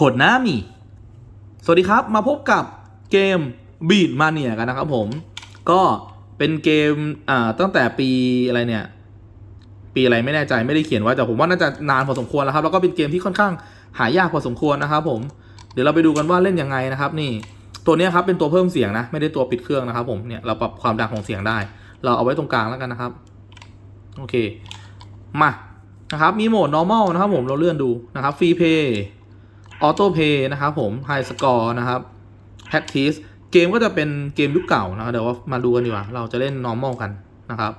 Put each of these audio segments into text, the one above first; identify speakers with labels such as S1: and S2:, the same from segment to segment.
S1: โคดน้ามีสวัสดีครับ มาพบกับเกมบีดมาเนียกันนะครับผม ก็เป็นเกมอ่าตั้งแต่ปีอะไรเนี่ย ปีอะไรไม่แน่ใจไม่ได้เขียนไว้แต่ผมว่าน่าจะนานพอสมควรแล้วครับ แล้วก็เป็นเกมที่ค่อนข้างหายากพอสมควรนะครับผม เดี๋ยวเราไปดูกันว่าเล่นยังไงนะครับ นี่ ตัวนี้ครับเป็นตัวเพิ่มเสียงนะ ไม่ได้ตัวปิดเครื่องนะครับ ผมเนี่ยเราปรับความดังของเสียงได้ เราเอาไว้ตรงกลางแล้วกันนะครับ โอเค มานะครับ มีโหมด normal นะครับผมเราเลื่อนดูนะครับ free play auto play นะครับผม high score นะครับ practice เกมก็จะเป็นเกมยุคเก่านะครับเดี๋ยวว่ามาดูกันดีกว่า เราจะเล่น normal กันนะครับ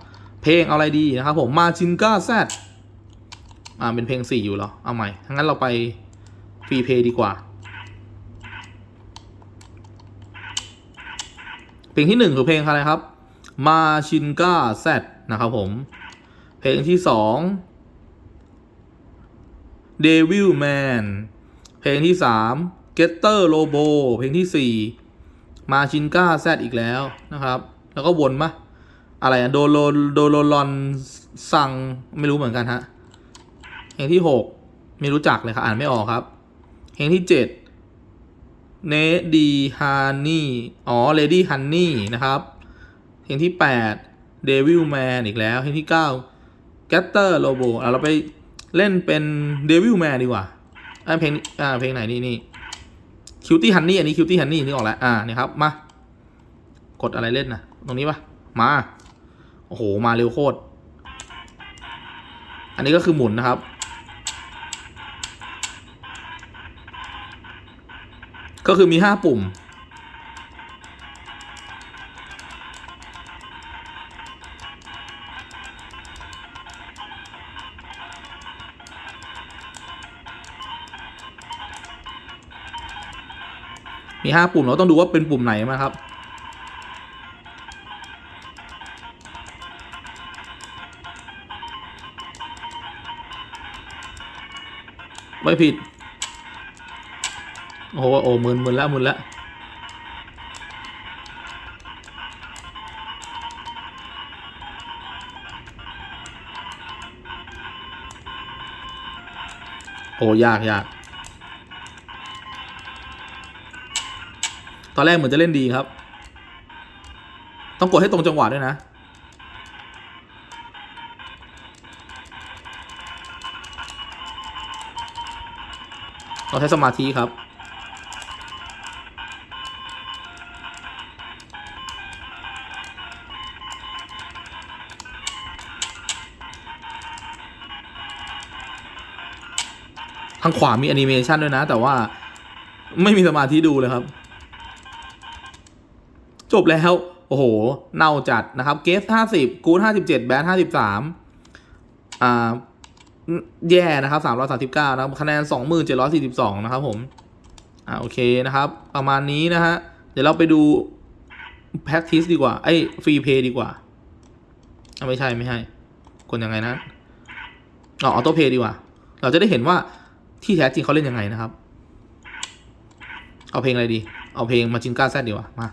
S1: เพลงเอาอะไรดีนะครับผมมาชินก้าแซดอ่าเป็นเพลง 4 อยู่เหรอ เอาใหม่ทั้างั้นเราไปฟรีเพย์ดีกว่า เพลงที่ 1 คือเพลงอะไรครับมาชินก้าแซดนะครับผม เพลงที่ 2 Devil Man เพลงที่3 Getter Robo เพลงที่4มาชินก้าแซดอีกแล้วนะครับ แล้วก็วนมาอะไรอะโดโลโดโลลอนซังไม่รู้เหมือนกันฮะเพลงที่6ไม่รู้จักเลยครับอ่านไม่ออกครับเพลงที่7เนดีฮันนี่อ๋อเลดี้ฮันนี่นะครับเพลงที่8 Devil Man อีกแล้วเพลงที่9 Getter Robo เราไปเล่นเป็น Devil Man ดีกว่า อ่าเพลงอ่าเพลงไหนนี่นี่คิวตี้ฮันนี่อันนี้คิวตี้ฮันนี่นี่ออกแล้วอ่านี่ครับมากดอะไรเล่นนะตรงนี้ปะมา โอ้โห มาเร็วโคตร อันนี้ก็คือหมุนนะครับ ก็คือมีห้าปุ่ม มีห้าปุ่มเราต้องดูว่าเป็นปุ่มไหนมาครับ ไม่ผิด โอ้โหโอ้หมื่นหมื่นแล้วหมื่นแล้วโอ้ยากยาก ตอนแรกเหมือนจะเล่นดีครับ ต้องกดให้ตรงจังหวะด้วยนะ เราใช้สมาธิครับทางขวามีแอนิเมชันด้วยนะ แต่ว่าไม่มีสมาธิดูเลยครับ จบแล้ว โอ้โห เน่าจัดนะครับ เกสห้าสิบกูดห้าสิบเจ็ดแบนห้าสิบสามอ่า แย่นะครับสามร้อยสาสิบเก้านะครับ คะแนนสองหมื่นเจ็ดร้อยสี่สิบสองนะครับผม อ่า โอเคนะครับ ประมาณนี้นะฮะ เดี๋ยวเราไปดู practice ดีกว่า ไอ้ฟรีเพย์ดีกว่าอ่าไม่ใช่ไม่ใช่กดยังไงนะอ๋อออโต้เพย์ดีกว่า เราจะได้เห็นว่าที่แท้จริงเขาเล่นยังไงนะครับ เอาเพลงอะไรดี เอาเพลงมาจินก้าแซดดีกว่า มา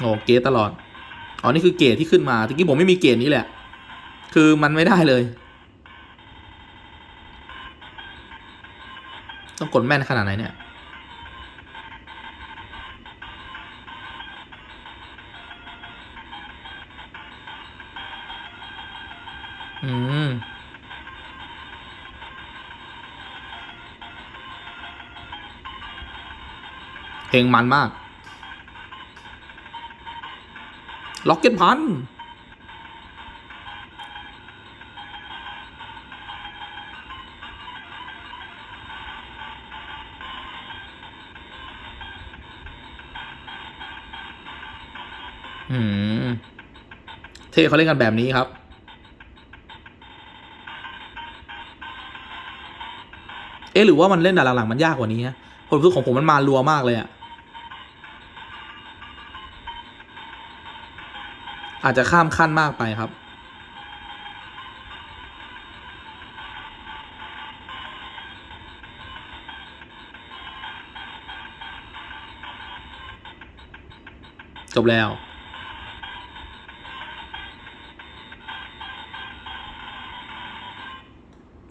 S1: โอ้เกตตลอด อ๋อ นี่คือเกตที่ขึ้นมาตะกี้ผมไม่มีเกตนี้แหละ คือมันไม่ได้เลย ต้องกดแม่นขนาดไหนเนี่ย อืมเพลงมันมาก ล็อกเก็ตพันอืม เท่เขาเล่นกันแบบนี้ครับเอ๊ะหรือว่ามันเล่นด่านหลังๆมันยากกว่านี้ฮะผมรู้สึกของผมมันมารัวมากเลยอะ อาจจะข้ามขั้นมากไปครับ จบแล้ว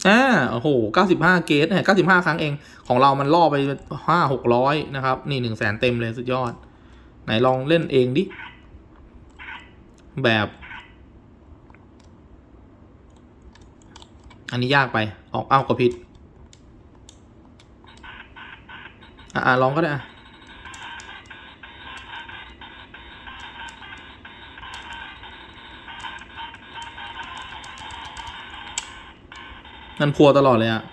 S1: อ่า โอ้โห95เกตเนี่ยเก้ครั้งเอง ของเรามันล่อไปห้าหกร้อยนะครับ นี่หนึ่งแสนเต็มเลยสุดยอด ไหนลองเล่นเองดิ แบบ อันนี้ยากไป ออกเอ้ากระผิด อะอะลองก็ได้อะมันพัวตลอดเลยอะ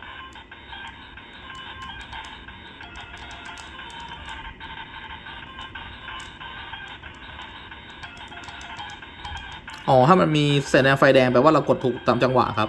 S1: อ๋อ ถ้ามันมีสัญญาณไฟแดงแปลว่าเรากดถูกตามจังหวะครับ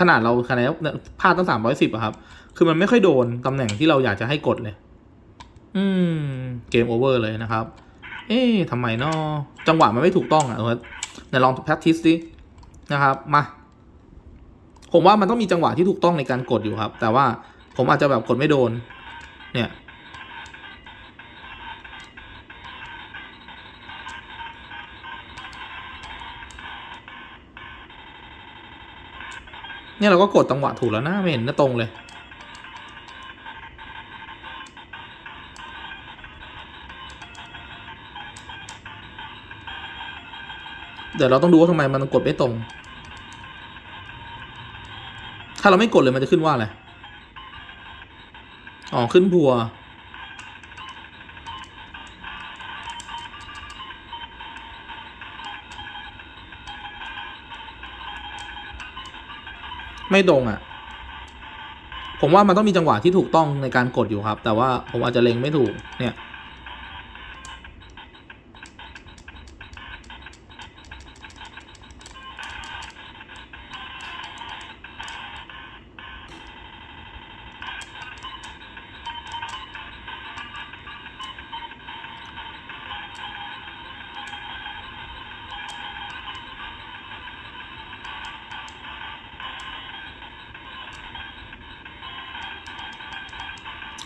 S1: ขนาดเราคะแนนพลาดตั้งสามร้อยสิบอะครับ คือมันไม่ค่อยโดนตำแหน่งที่เราอยากจะให้กดเลย อืม เกมโอเวอร์เลยนะครับ เอ๊ะทำไมเนาะจังหวะมันไม่ถูกต้องอะเออไหนลองแพททิสดินะครับ มา ผมว่ามันต้องมีจังหวะที่ถูกต้องในการกดอยู่ครับ แต่ว่าผมอาจจะแบบกดไม่โดน เนี่ย เนี่ยเราก็กดจังหวะถูกแล้วนะไม่เห็นนะตรงเลย เดี๋ยวเราต้องดูว่าทำไมมันกดไม่ตรง ถ้าเราไม่กดเลยมันจะขึ้นว่าอะไร อ๋อ ขึ้นพัว ไม่ตรงอะ ผมว่ามันต้องมีจังหวะที่ถูกต้องในการกดอยู่ครับ แต่ว่าผมอาจจะเล็งไม่ถูกเนี่ย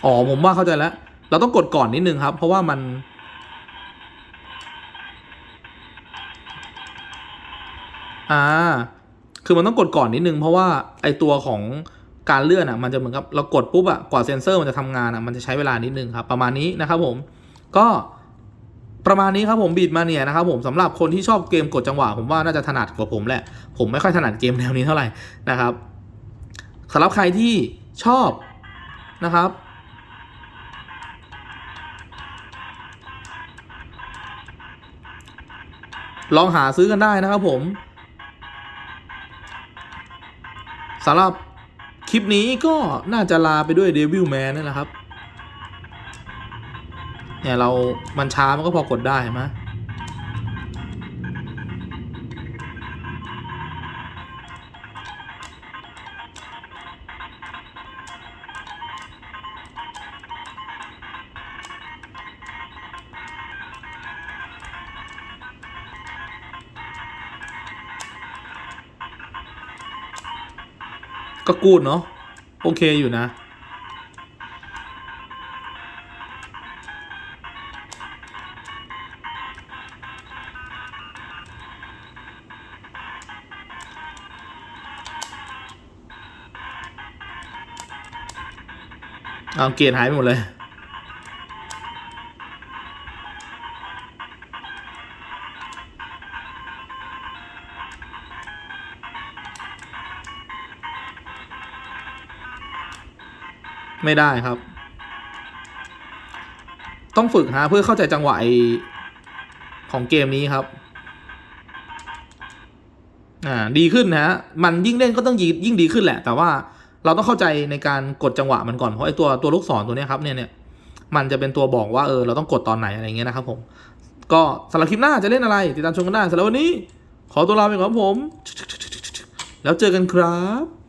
S1: อ๋อผมว่าเข้าใจแล้ว เราต้องกดก่อนนิดนึงครับ เพราะว่ามัน อ่า คือมันต้องกดก่อนนิดนึง เพราะว่าไอตัวของการเลื่อนอะ มันจะเหมือนกับเรากดปุ๊บอะกว่าเซ็นเซอร์มันจะทำงานอะมันจะใช้เวลานิดนึงครับ ประมาณนี้นะครับผม ก็ประมาณนี้ครับผมบีดมาเนี่ยนะครับผมสำหรับคนที่ชอบเกมกดจังหวะ ผมว่าน่าจะถนัดกว่าผมแหละ ผมไม่ค่อยถนัดเกมแนวนี้เท่าไหร่นะครับสำหรับใครที่ชอบนะครับ ลองหาซื้อกันได้นะครับผมสำหรับคลิปนี้ก็น่าจะลาไปด้วยเดวิลแมนนี่แหละครับ เนี่ยเรามันช้ามันก็พอกดได้เห็นไหม ก็กูดเนาะโอเคอยู่นะ เอาเกียร์หายไปหมดเลย ไม่ได้ครับ ต้องฝึกฮะเพื่อเข้าใจจังหวะของเกมนี้ครับ อ่าดีขึ้นนะฮะมันยิ่งเล่นก็ต้องยิ่งงดีขึ้นแหละ แต่ว่าเราต้องเข้าใจในการกดจังหวะมันก่อนเพราะไอ้ตัวตัวลูกศรตัวนี้ครับเนี่ยเนี่ยมันจะเป็นตัวบอกว่าเออเราต้องกดตอนไหนอะไรเงี้ยนะครับผม ก็สำหรับคลิปหน้าจะเล่นอะไร ติดตามชมกันได้สำหรับวันนี้ ขอตัวลาไปก่อนครับผม แล้วเจอกันครับ